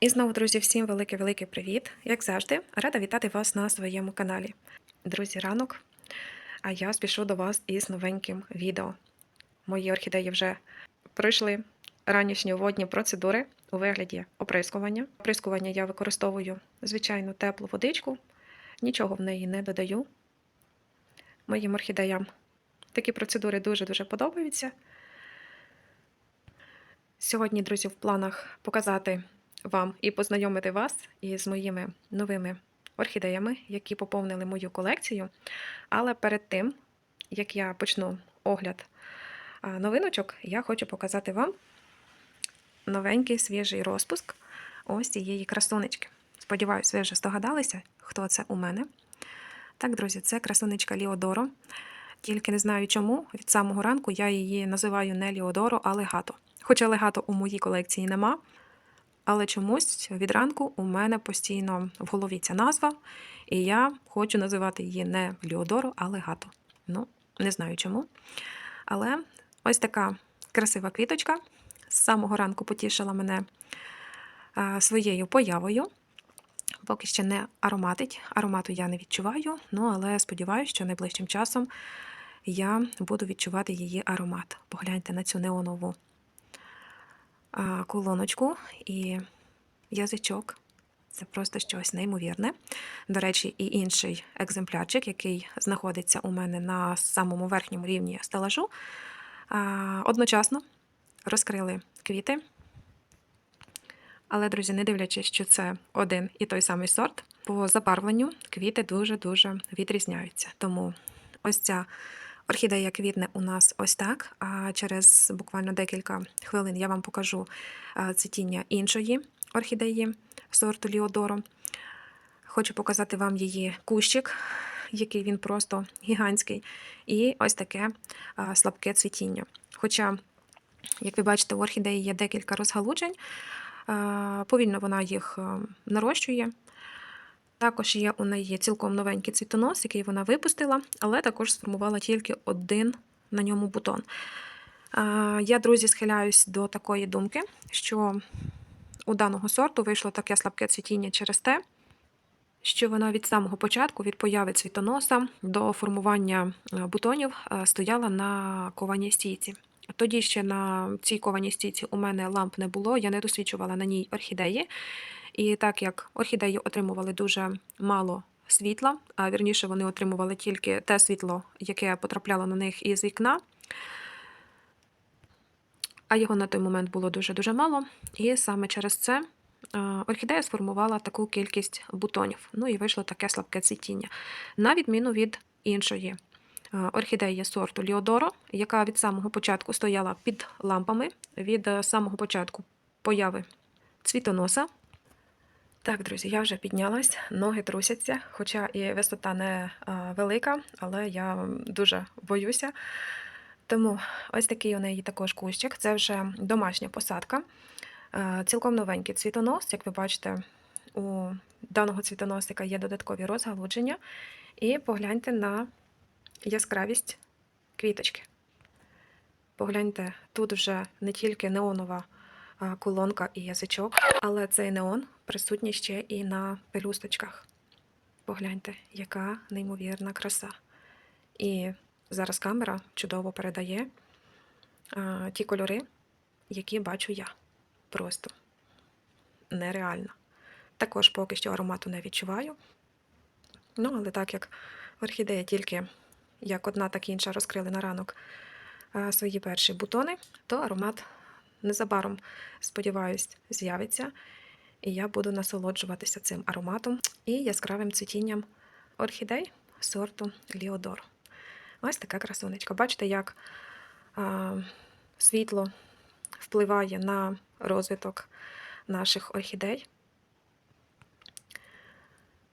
І знову, друзі, всім великий-великий привіт! Як завжди, рада вітати вас на своєму каналі. Друзі, ранок, а я спішу до вас із новеньким відео. Мої орхідеї вже пройшли ранішні водні процедури у вигляді оприскування. Оприскування я використовую звичайну теплу водичку, нічого в неї не додаю. Моїм орхідеям такі процедури дуже-дуже подобаються. Сьогодні, друзі, в планах показати вам і познайомити вас із моїми новими орхідеями, які поповнили мою колекцію. Але перед тим, як я почну огляд новиночок, я хочу показати вам новенький свіжий розпуск ось цієї красунечки. Сподіваюсь, ви вже здогадалися, хто це у мене. Так, друзі, це красунечка Ліодоро. Тільки не знаю чому. Від самого ранку я її називаю не Ліодоро, а Легато. Хоча легато у моїй колекції нема, але чомусь від ранку у мене постійно в голові ця назва, і я хочу називати її не Ліодоро, а легато. Ну, не знаю чому. Але ось така красива квіточка з самого ранку потішила мене своєю появою. Поки ще не ароматить. Аромату я не відчуваю, ну але сподіваюся, що найближчим часом я буду відчувати її аромат. Погляньте на цю неонову колоночку і язичок. Це просто щось неймовірне. До речі, і інший екземплярчик, який знаходиться у мене на самому верхньому рівні стелажу, одночасно розкрили квіти. Але, друзі, не дивлячись, що це один і той самий сорт, по забарвленню квіти дуже-дуже відрізняються. Тому ось ця орхідея квітне у нас ось так. А через буквально декілька хвилин я вам покажу цвітіння іншої орхідеї сорту Ліодоро. Хочу показати вам її кущик, який він просто гігантський, і ось таке слабке цвітіння. Хоча, як ви бачите, у орхідеї є декілька розгалуджень. Е, Повільно вона їх е, нарощує. Також є у неї цілком новенький цвітонос, який вона випустила, але також сформувала тільки один на ньому бутон. Я, друзі, схиляюсь до такої думки, що у даного сорту вийшло таке слабке цвітіння через те, що вона від самого початку, від появи цвітоноса до формування е, бутонів, е, стояла на кованій стійці. Тоді ще на цій кованій стійці у мене ламп не було, я не досвідчувала на ній орхідеї. І так як орхідеї отримували дуже мало світла, а вірніше вони отримували тільки те світло, яке потрапляло на них із вікна. А його на той момент було дуже-дуже мало. І саме через це орхідея сформувала таку кількість бутонів. Ну і вийшло таке слабке цвітіння. На відміну від іншої орхідеї сорту Ліодоро, яка від самого початку стояла під лампами, від е, самого початку появи цвітоноса. Так, друзі, я вже піднялась, ноги трусяться, хоча і висота не велика, але я дуже боюся. Тому ось такий у неї також кущик. Це вже домашня посадка. Цілком новенький цвітонос. Як ви бачите, у даного цвітоносика є додаткові розгалудження. І погляньте на яскравість квіточки. Погляньте, тут вже не тільки неонова колонка і язичок, але цей неон присутній ще і на пелюсточках. Погляньте, яка неймовірна краса. І зараз камера чудово передає а, ті кольори, які бачу я. Просто нереально. Також поки що аромату не відчуваю. Ну, але так як орхідея тільки як одна, так і інша розкрили на ранок свої перші бутони, то аромат незабаром, сподіваюсь, з'явиться. І я буду насолоджуватися цим ароматом і яскравим цвітінням орхідей сорту Ліодор. Ось така красунечка. Бачите, як а, світло впливає на розвиток наших орхідей.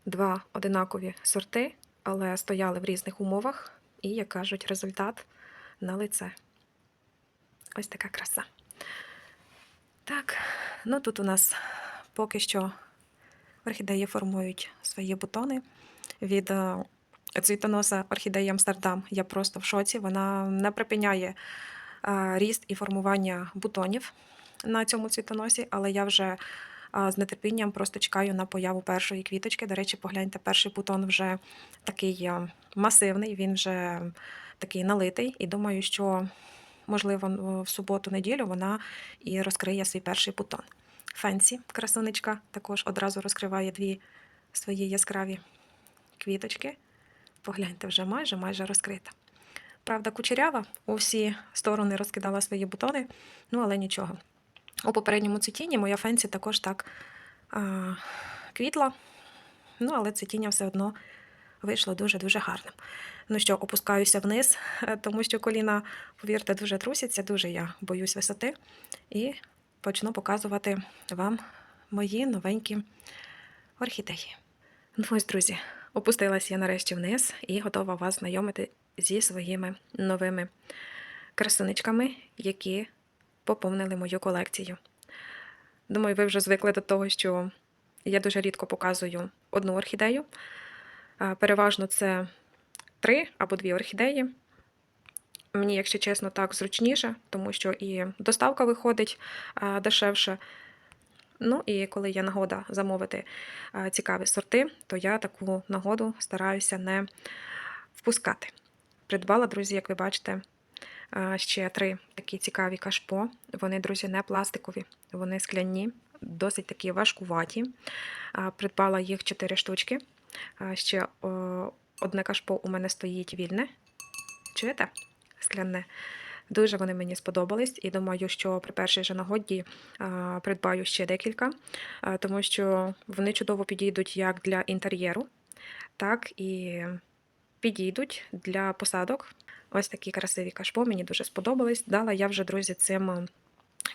Два одинакові сорти, але стояли в різних умовах, і, як кажуть, результат на лице. Ось така краса. Так, ну тут у нас поки що орхідеї формують свої бутони. Від е, цвітоноса орхідеї Амстердам я просто в шоці. Вона не припиняє е, ріст і формування бутонів на цьому цвітоносі, але я вже З нетерпінням просто чекаю на появу першої квіточки. До речі, погляньте, перший бутон вже такий е, масивний, він вже такий налитий. І думаю, що, можливо, в суботу-неділю вона і розкриє свій перший бутон. Фенсі, красунечка, також одразу розкриває дві свої яскраві квіточки. Погляньте, вже майже майже розкрита. Правда, кучерява у всі сторони розкидала свої бутони, ну але нічого. У попередньому цвітінні моя фенсі також так а, квітла, ну але цвітіння все одно вийшло дуже-дуже гарним. Ну що, опускаюся вниз, е, тому що коліна, повірте, дуже трусяться, дуже я боюсь висоти. І почну показувати вам мої новенькі орхідеї. Ну ось, друзі, опустилась я нарешті вниз і готова вас знайомити зі своїми новими красуничками, які поповнили мою колекцію. Думаю, ви вже звикли до того, що я дуже рідко показую одну орхідею. Переважно це три або дві орхідеї. Мені, якщо чесно, так зручніше, тому що і доставка виходить дешевше. Ну і коли є нагода замовити цікаві сорти, то я таку нагоду стараюся не впускати. Придбала, друзі, як ви бачите, ще три такі цікаві кашпо. Вони, друзі, не пластикові, вони скляні, досить такі важкуваті. Придбала їх чотири штучки. Ще одне кашпо у мене стоїть вільне. Чуєте? Скляне. Дуже вони мені сподобались, і думаю, що при першій же нагоді придбаю ще декілька, тому що вони чудово підійдуть як для інтер'єру, так і підійдуть для посадок. Ось такі красиві кашпо, мені дуже сподобались. Дала я вже, друзі, цим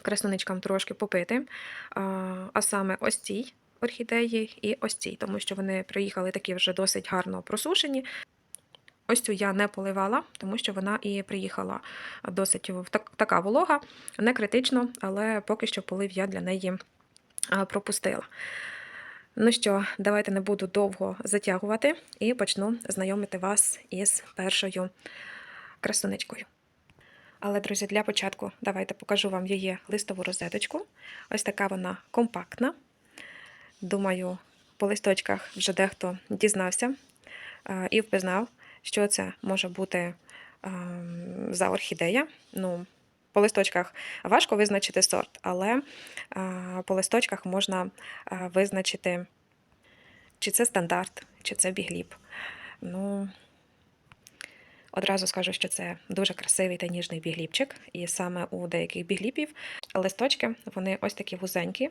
красуничкам трошки попити. А, саме ось цій орхідеї і ось цій, тому що вони приїхали такі вже досить гарно просушені. Ось цю я не поливала, тому що вона і приїхала досить така волога, не критично, але поки що полив я для неї пропустила. Ну що, давайте не буду довго затягувати і почну знайомити вас із першою красунечкою. Але, друзі, для початку давайте покажу вам її листову розеточку. Ось така вона компактна. Думаю, по листочках вже дехто дізнався і впізнав, що це може бути за орхідея. Ну, по листочках важко визначити сорт, але по листочках можна визначити, чи це стандарт, чи це бігліп. Ну, одразу скажу, що це дуже красивий та ніжний бігліпчик, і саме у деяких бігліпів листочки вони ось такі вузенькі,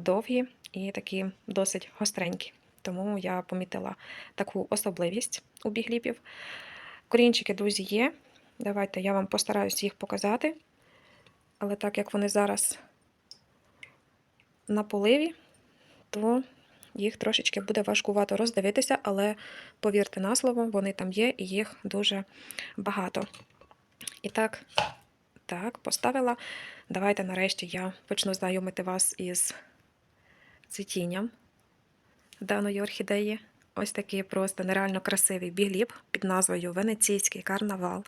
довгі і такі досить гостренькі. Тому я помітила таку особливість у бігліпів. Корінчики, друзі, є. Давайте я вам постараюсь їх показати. Але так як вони зараз на поливі, то їх трошечки буде важкувато роздивитися, але повірте на слово, вони там є і їх дуже багато. І так, так, поставила. Давайте нарешті я почну знайомити вас із цвітінням даної орхідеї. Ось такий просто нереально красивий бігліп під назвою Венеційський карнавал.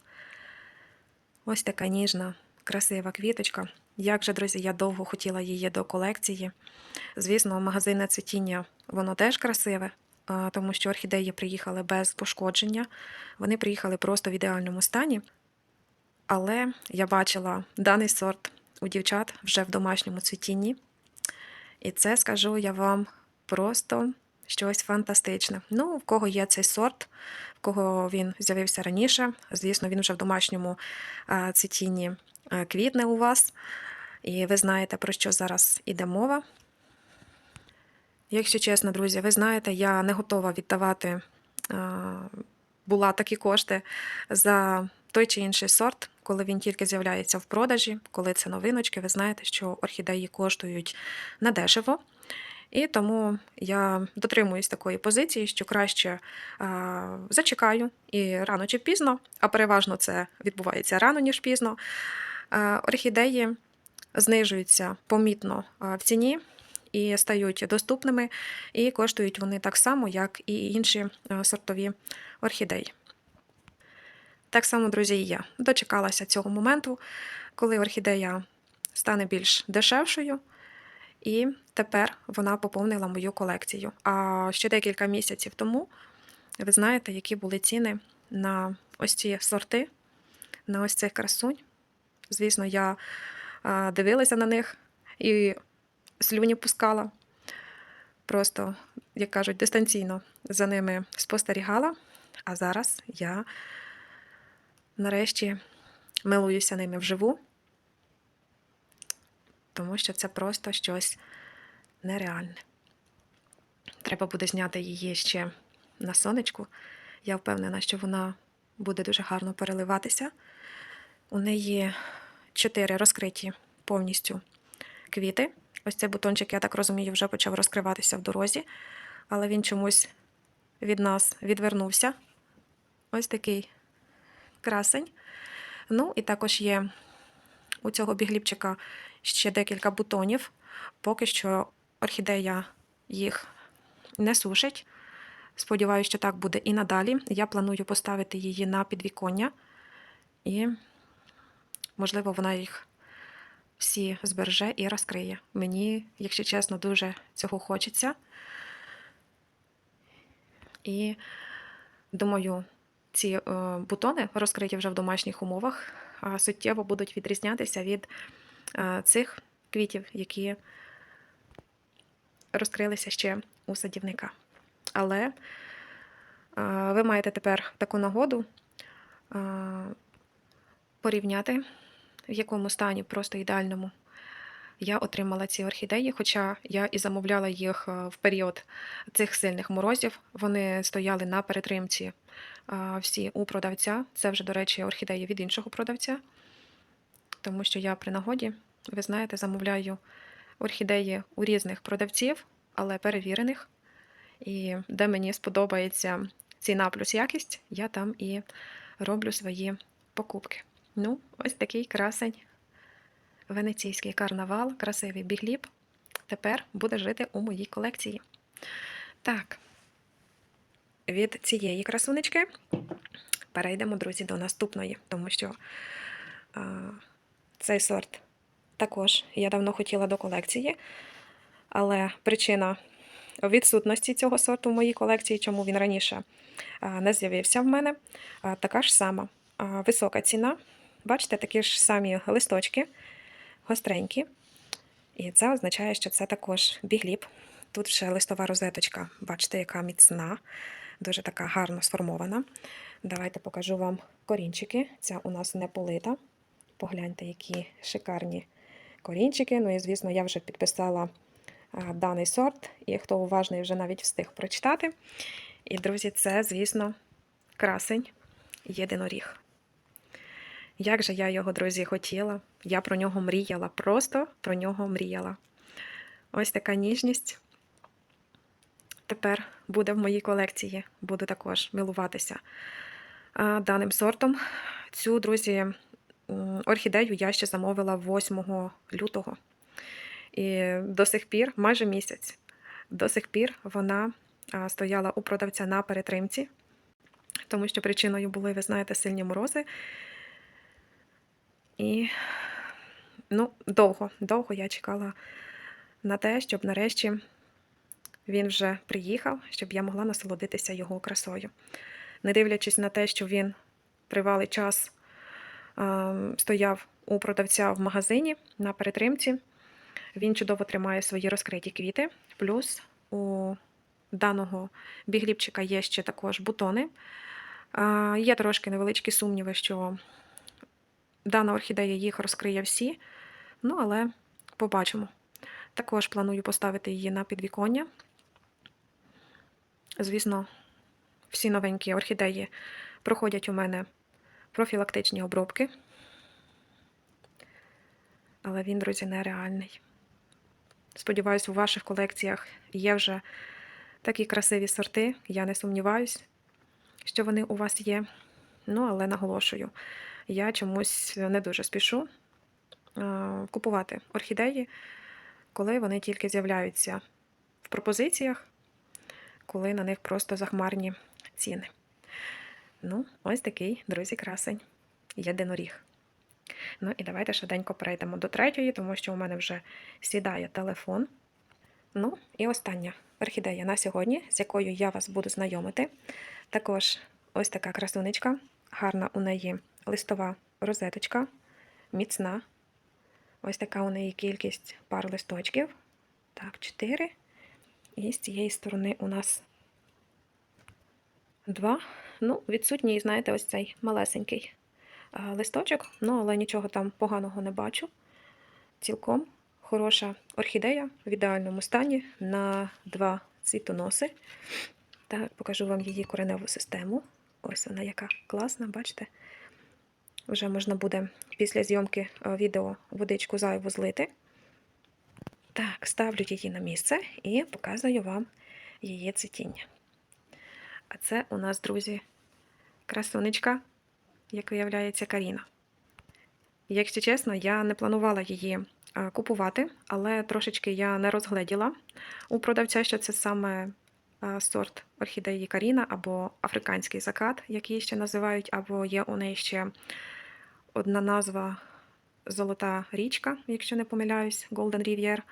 Ось така ніжна, красива квіточка. Як же, друзі, я довго хотіла її до колекції. Звісно, магазинне цвітіння воно теж красиве, тому що орхідеї приїхали без пошкодження. Вони приїхали просто в ідеальному стані. Але я бачила даний сорт у дівчат вже в домашньому цвітінні. І це скажу я вам просто щось фантастичне. Ну, в кого є цей сорт, в кого він з'явився раніше. Звісно, він вже в домашньому цвітінні квітне у вас. І ви знаєте, про що зараз іде мова. Якщо чесно, друзі, ви знаєте, я не готова віддавати була такі кошти за той чи інший сорт, коли він тільки з'являється в продажі, коли це новиночки, ви знаєте, що орхідеї коштують недешево. І тому я дотримуюсь такої позиції, що краще а, зачекаю і рано чи пізно, а переважно це відбувається рано, ніж пізно. А, орхідеї знижуються помітно в ціні і стають доступними, і коштують вони так само, як і інші сортові орхідеї. Так само, друзі, і я дочекалася цього моменту, коли орхідея стане більш дешевшою. І тепер вона поповнила мою колекцію. А ще декілька місяців тому ви знаєте, які були ціни на ось ці сорти, на ось цих красунь. Звісно, я дивилася на них і слюні пускала. Просто, як кажуть, дистанційно за ними спостерігала. А зараз я нарешті милуюся ними вживу, тому що це просто щось нереальне. Треба буде зняти її ще на сонечку. Я впевнена, що вона буде дуже гарно переливатися. У неї чотири розкриті повністю квіти. Ось цей бутончик, я так розумію, вже почав розкриватися в дорозі, але він чомусь від нас відвернувся. Ось такий красень. Ну, і також є у цього бігліпчика ще декілька бутонів. Поки що орхідея їх не сушить. Сподіваюся, що так буде і надалі. Я планую поставити її на підвіконня, і, можливо, вона їх всі збереже і розкриє. Мені, якщо чесно, дуже цього хочеться. І думаю, ці е, бутони, розкриті вже в домашніх умовах, суттєво будуть відрізнятися від е, цих квітів, які розкрилися ще у садівника. Але е, ви маєте тепер таку нагоду порівняти, в якому стані просто ідеальному я отримала ці орхідеї, хоча я і замовляла їх е, в період цих сильних морозів. Вони стояли на перетримці е, всі у продавця. Це вже, до речі, орхідеї від іншого продавця, тому що я при нагоді, ви знаєте, замовляю орхідеї у різних продавців, але перевірених. І де мені сподобається ціна плюс якість, я там і роблю свої покупки. Ну, ось такий красень. Венеційський карнавал, красивий бігліб. Тепер буде жити у моїй колекції. Так, від цієї красунечки перейдемо, друзі, до наступної, тому що а, цей сорт також я давно хотіла до колекції, але причина відсутності цього сорту в моїй колекції, чому він раніше не з'явився в мене, така ж сама висока ціна. Бачите, такі ж самі листочки гостренькі. І це означає, що це також бігліб. Тут ще листова розеточка, бачите, яка міцна, дуже така гарно сформована. Давайте покажу вам корінчики. Ця у нас не полита. Погляньте, які шикарні корінчики. Ну і, звісно, я вже підписала даний сорт, і хто уважний вже навіть встиг прочитати. І, друзі, це, звісно, красень єдиноріг. Як же я його, друзі, хотіла. Я про нього мріяла, просто про нього мріяла. Ось така ніжність. Тепер буде в моїй колекції, буду також милуватися даним сортом. Цю, друзі, орхідею я ще замовила 8 лютого. І до сих пір, майже місяць, до сих пір вона стояла у продавця на перетримці, тому що причиною були, ви знаєте, сильні морози. І ну, довго, довго я чекала на те, щоб нарешті він вже приїхав, щоб я могла насолодитися його красою. Не дивлячись на те, що він тривалий час стояв у продавця в магазині на перетримці, він чудово тримає свої розкриті квіти. Плюс у даного бігліпчика є ще також бутони. Є трошки невеличкі сумніви, що Дана орхідея їх розкриє всі, ну але побачимо. Також планую поставити її на підвіконня. Звісно, всі новенькі орхідеї проходять у мене профілактичні обробки. Але він, друзі, нереальний. Сподіваюсь, у ваших колекціях є вже такі красиві сорти. Я не сумніваюсь, що вони у вас є. Ну, але наголошую я чомусь не дуже спішу е, купувати орхідеї, коли вони тільки з'являються в пропозиціях, коли на них просто захмарні ціни. Ну, ось такий, друзі, красень, єдиноріг. Ну і давайте швиденько перейдемо до третьої, тому що у мене вже сідає телефон. Ну, і остання орхідея на сьогодні, з якою я вас буду знайомити. Також ось така красунечка, гарна у неї листова розеточка, міцна. Ось така у неї кількість пар листочків. Так, 4. І з цієї сторони у нас два. Ну, відсутній, знаєте, ось цей малесенький листочок, ну, але нічого там поганого не бачу. Цілком хороша орхідея в ідеальному стані на два цвітоноси. Так, покажу вам її кореневу систему. Ось вона яка класна, бачите? Вже можна буде після зйомки е, відео водичку зайву злити. Так, ставлю її на місце і показую вам її цвітіння. А це у нас, друзі, красунечка, як виявляється, Каріна. Якщо чесно, я не планувала її е, купувати, але трошечки я не розгледіла у продавця, що це саме е, сорт орхідеї Каріна або африканський закат, як її ще називають, або є у неї ще одна назва Золота річка, якщо не помиляюсь, Golden Rivier.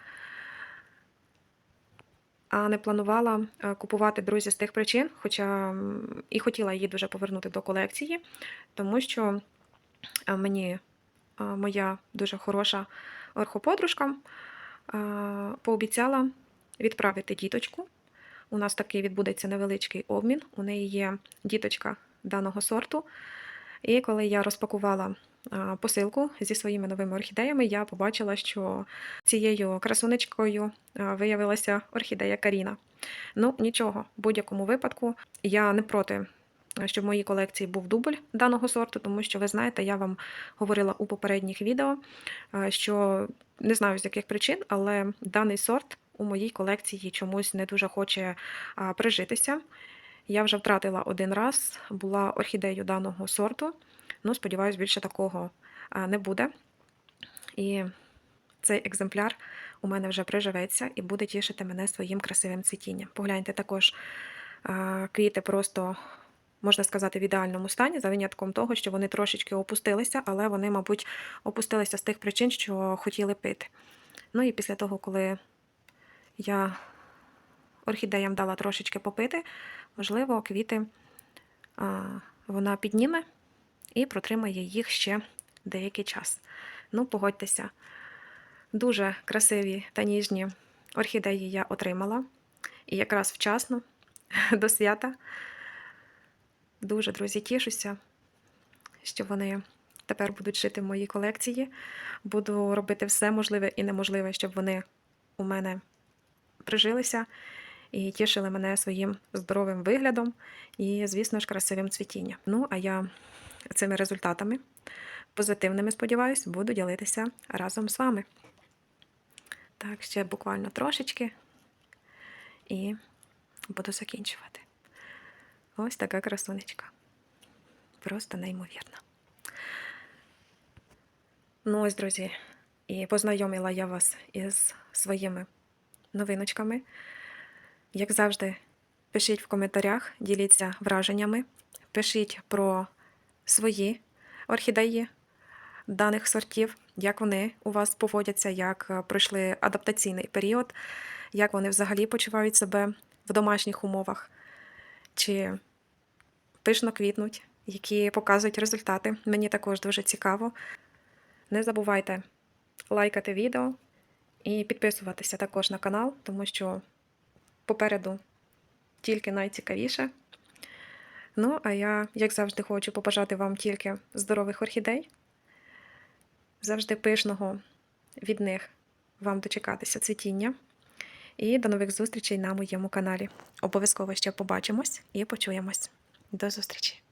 А не планувала е, купувати друзі з тих причин, хоча і хотіла її дуже повернути до колекції, тому що е, мені е, моя дуже хороша орхоподружка пообіцяла відправити діточку. У нас такий відбудеться невеличкий обмін. У неї є діточка даного сорту. І коли я розпакувала посилку зі своїми новими орхідеями, я побачила, що цією красунечкою виявилася орхідея Каріна. Ну, нічого, в будь-якому випадку я не проти. Щоб в моїй колекції був дубль даного сорту, тому що ви знаєте, я вам говорила у попередніх відео, що не знаю з яких причин, але даний сорт у моїй колекції чомусь не дуже хоче прижитися. Я вже втратила один раз, була орхідеєю даного сорту. Ну, сподіваюсь, більше такого не буде. І цей екземпляр у мене вже приживеться і буде тішити мене своїм красивим цвітінням. Погляньте також квіти просто. Можна сказати, в ідеальному стані, за винятком того, що вони трошечки опустилися, але вони, мабуть, опустилися з тих причин, що хотіли пити. Ну і після того, коли я орхідеям дала трошечки попити, можливо, квіти а, вона підніме і протримає їх ще деякий час. Ну, погодьтеся, дуже красиві та ніжні орхідеї я отримала. І якраз вчасно до свята. Дуже, друзі, тішуся, що вони тепер будуть жити в моїй колекції. Буду робити все можливе і неможливе, щоб вони у мене прижилися і тішили мене своїм здоровим виглядом і, звісно ж, красивим цвітінням. Ну, а я цими результатами, позитивними, сподіваюсь, буду ділитися разом з вами. Так, ще буквально трошечки і буду закінчувати. Ось така красунечка. Просто неймовірна. Ну, ось, друзі, і познайомила я вас із своїми новиночками. Як завжди, пишіть в коментарях, діліться враженнями, пишіть про свої орхідеї даних сортів, як вони у вас поводяться, як е, пройшли адаптаційний період, як вони взагалі почувають себе в домашніх умовах, чи пишно квітнуть, які показують результати. Мені також дуже цікаво. Не забувайте лайкати відео і підписуватися також на канал, тому що попереду тільки найцікавіше. Ну, а я, як завжди, хочу побажати вам тільки здорових орхідей, завжди пишного від них вам дочекатися цвітіння. І до нових зустрічей на моєму каналі. Обов'язково ще побачимось і почуємось. До зустрічі!